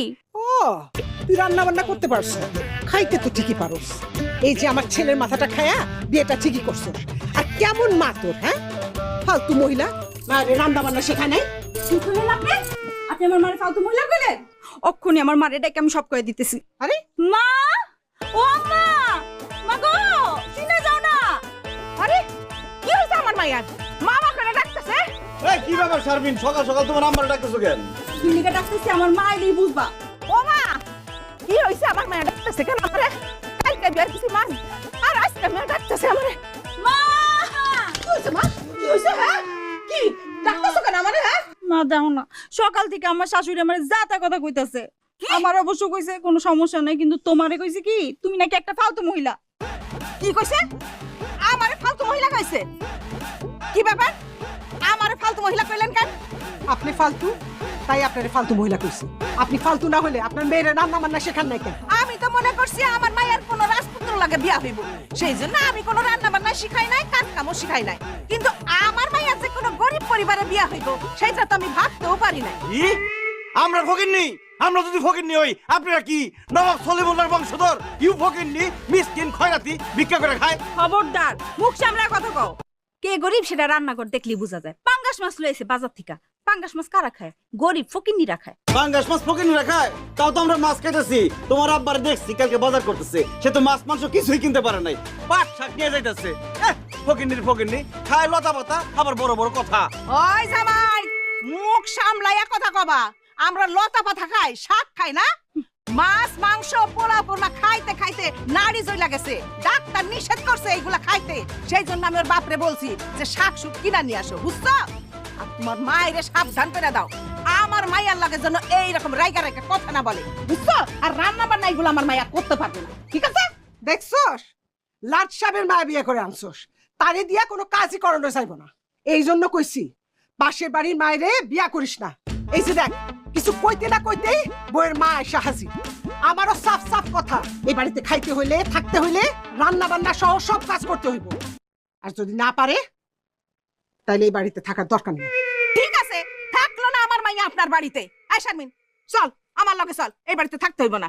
ও তুই রান্না বান্না করতে পারছ। খাইতে তো ঠিকই পারস। এই যে আমার ছেলের মাথাটা খায়া বিয়েটা ঠিকই করছ। আর কেমন মা তোর হ্যাঁ? ফালতু মহিলা। না রান্না বান্না শেখায় কি কইলেন আপনি আপনি আমার মারে ফালতু মহিলা কইলেন? অক্ষুনি আমার মারে ডাকে আমি সব কয়ে দিতেছি। আরে? মা? ও মা মা গো চিনে যাও না। আরে কি হয়েছে আমার মাইয়ার? মামা করে ডাকতেছে। এই কি ব্যাপার শারমিন? সকাল সকাল তোমার নাম্বার ডাকতেছো কেন? ক্লিনিকে ডাকতেছি আমার মা এলেই বুঝবা। ও মা কি হয়েছে আমার মাইয়া ডাকতেছে কেন আমারে? কালকে বিয়ার কিছু মাস আর আজকে মাইয়া ডাকতেছে আমারে। মা! কি মা? কি হ্যাঁ? কি? ডাকতেছো কেন আমারে হ্যাঁ? মা দাও না সকাল থেকে আমার শাশুড়ি আমার যা তা কথা কইতাছে। আমার অবশ্য কইছে কোনো সমস্যা নাই কিন্তু তোমারে কইছে কি তুমি নাকি একটা ফালতু মহিলা। কি কইছে? আমারে ফালতু মহিলা কইছে? কি ব্যাপার? আমারে ফালতু মহিলা কইলেন কেন? আপনি ফালতু? তাই আপনারে ফালতু মহিলা কইছে। আপনি ফালতু না হলে আপনার মেয়ের রান্না বান্না শেখান নাই কেন? আমি তো মনে করছি আমার মায়ের কোনো রাজপুত্র লাগে বিয়া হইব। সেই জন্য আমি কোনো রান্না বান্না শিখাই নাই কাজ কামও শিখাই নাই। কিন্তু আমার মায়ের যে কোনো গরিব পরিবারে বিয়া হইব সেটা তো আমি ভাবতেও পারি নাই। কি? আমরা ফকিরনি আমরা যদি ফকিরনি হই আপনারা কি নবাব সলিমুল্লাহর বংশধর? ইউ ফকিরনি মিসকিন খয়রাতি ভিক্ষা করে খায়। খবরদার মুখ সামলায় কথা কও। কে গরিব সেটা রান্না করে দেখলি বোঝা যায়। পাঙ্গাস মাছ লইছে বাজার থেকে। পাঙ্গাস মাছ কারা খায়? গরিব ফকিন্নিরা খায়। পাঙ্গাস মাছ ফকিরনিরা খায়? তাও তো আমরা মাছ খাইতেছি তোমার আব্বার দেখছি কালকে বাজার করতেছে। সে তো মাছ মাংস কিছুই কিনতে পারে নাই। পাট শাক নিয়ে যাইতেছে। ফকিরনির ফকিরনি খায় লতা পাতা আবার বড় বড় কথা। ওই জামাই মুখ সামলাইয়া কথা কবা। আমরা লতা পাতা খাই শাক খাই না? মাছ, মাংস পোলা পোলা খাইতে খাইতে নাড়ি জইলা গেছে। ডাক্তার নিষেধ করছে এইগুলা খাইতে। সেই জন্য আমি ওর বাপরে বলছি যে শাক সুক কিনা নিয়ে আসো, বুঝছ? আর তোমার মায়েরে সাবধান করে দাও। আমার মাইয়ার লাগে যেন এইরকম রাইগা রাইগা কথা না বলে, বুঝছ? আর রান্না বান্না এগুলো আমার মায়া করতে পারবে না, ঠিক আছে? দেখছস? লাট সাহেবের মায়া বিয়ে করে আনছস। তারে দিয়া কোনো কাজই করানো চাইব না। এই জন্য কইছি, পাশের বাড়ির মায়েরে বিয়া করিস না। এই যে দেখ কিছু কইতে না কইতেই বইয়ের মা এসে হাজির। আমারও সাফ সাফ কথা। এই বাড়িতে খাইতে হইলে, থাকতে হইলে রান্না বান্না সহ সব কাজ করতে হইব। আর যদি না পারে, তাইলে এই বাড়িতে থাকার দরকার নেই। ঠিক আছে, থাকল না আমার মাইয়া আপনার বাড়িতে। আয় শারমিন, চল, আমার লগে চল, এই বাড়িতে থাকতে হইব না।